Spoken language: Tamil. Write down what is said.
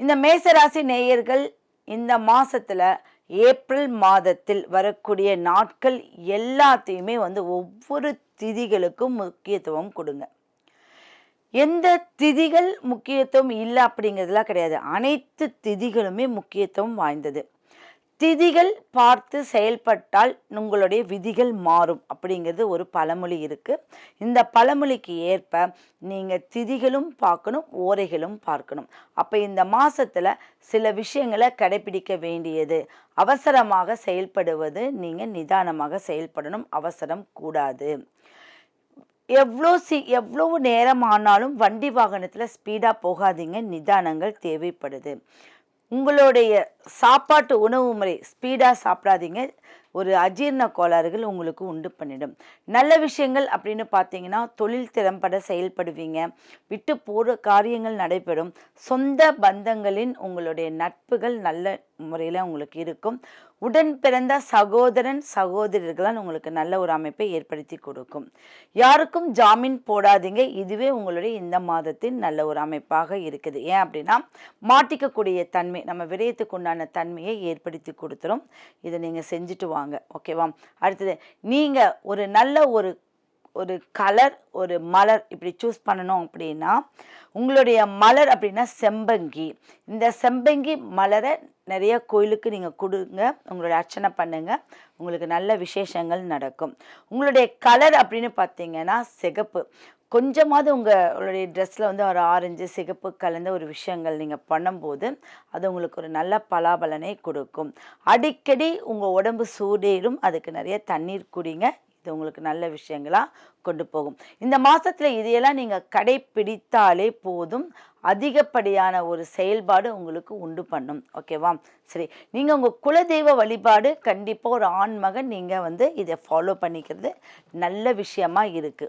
இந்த மேசராசி நேயர்கள் இந்த மாதத்தில் ஏப்ரல் மாதத்தில் வரக்கூடிய நாட்கள் எல்லாத்தையுமே வந்து ஒவ்வொரு திதிகளுக்கும் முக்கியத்துவம் கொடுங்க. எந்த திதிகள் முக்கியத்துவம் இல்லை அப்படிங்கிறதுலாம் கிடையாது. அனைத்து திதிகளுமே முக்கியத்துவம் வாய்ந்தது. திதிகள் பார்த்து செயல்பட்டால் உங்களுடைய விதிகள் மாறும். அப்படிங்கிறது ஒரு பழமொழி இருக்குது இந்த பழமொழிக்கு ஏற்ப நீங்கள் திதிகளும் பார்க்கணும் ஓரைகளும் பார்க்கணும். அப்போ இந்த மாதத்தில் சில விஷயங்களை கடைபிடிக்க வேண்டியது. அவசரமாக செயல்படுவது நீங்கள் நிதானமாக செயல்படணும். அவசரம் கூடாது. எவ்வளோ சி எவ்வளவு நேரம் ஆனாலும் வண்டி வாகனத்தில் ஸ்பீடாக போகாதீங்க. நிதானங்கள் தேவைப்படுது. உங்களுடைய சாப்பாட்டு உணவு முறை ஸ்பீடாக சாப்பிடாதீங்க. ஒரு அஜீரண கோளாறுகள் உங்களுக்கு உண்டு பண்ணிடும். நல்ல விஷயங்கள் அப்படின்னு பார்த்தீங்கன்னா தொழில் திறம்பட செயல்படுவீங்க. விட்டு போகிற காரியங்கள் நடைபெறும். சொந்த பந்தங்களின் உங்களுடைய நட்புகள் நல்ல முறையில் உங்களுக்கு இருக்கும். உடன் பிறந்த சகோதரன் சகோதரர்களால் உங்களுக்கு நல்ல ஒரு அமைப்பை ஏற்படுத்தி கொடுக்கும். யாருக்கும் ஜாமீன் போடாதீங்க. இதுவே உங்களுடைய இந்த மாதத்தின் நல்ல ஒரு அமைப்பாக இருக்குது. ஏன் அப்படின்னா மாட்டிக்கக்கூடிய தன்மை நம்ம விரயத்துக்கு உண்டான தன்மையை ஏற்படுத்தி கொடுத்துரும். இதை நீங்கள் செஞ்சுட்டு வாங்க. ஓகேவா அடுத்தது நீங்கள் ஒரு நல்ல ஒரு ஒரு கலர் ஒரு மலர் இப்படி சூஸ் பண்ணணும் அப்படின்னா உங்களுடைய மலர் அப்படின்னா செம்பங்கி. இந்த செம்பங்கி மலரை நிறைய கோயிலுக்கு நீங்கள் கொடுங்க உங்களுடைய அர்ச்சனை பண்ணுங்கள் உங்களுக்கு நல்ல விசேஷங்கள் நடக்கும். உங்களுடைய கலர் அப்படின்னு பார்த்தீங்கன்னா சிகப்பு. கொஞ்சமாவது உங்களுடைய ட்ரெஸ்ஸில் வந்து ஒரு ஆரஞ்சு சிகப்பு கலந்த ஒரு விஷயங்கள் நீங்கள் பண்ணும்போது அது உங்களுக்கு ஒரு நல்ல பலாபலனை கொடுக்கும். அடிக்கடி உங்கள் உடம்பு சூடேறும் அதுக்கு நிறைய தண்ணீர் குடிங்க இது உங்களுக்கு நல்ல விஷயங்களாக கொண்டு போகும். இந்த மாதத்தில் இதையெல்லாம் நீங்கள் கடைப்பிடித்தாலே போதும். அதிகப்படியான ஒரு செயல்பாடு உங்களுக்கு உண்டு பண்ணும். ஓகேவா சரி. நீங்கள் உங்கள் குலதெய்வ வழிபாடு கண்டிப்பாக ஒரு ஆண் மகன் நீங்கள் வந்து இதை ஃபாலோ பண்ணிக்கிறது நல்ல விஷயமா இருக்குது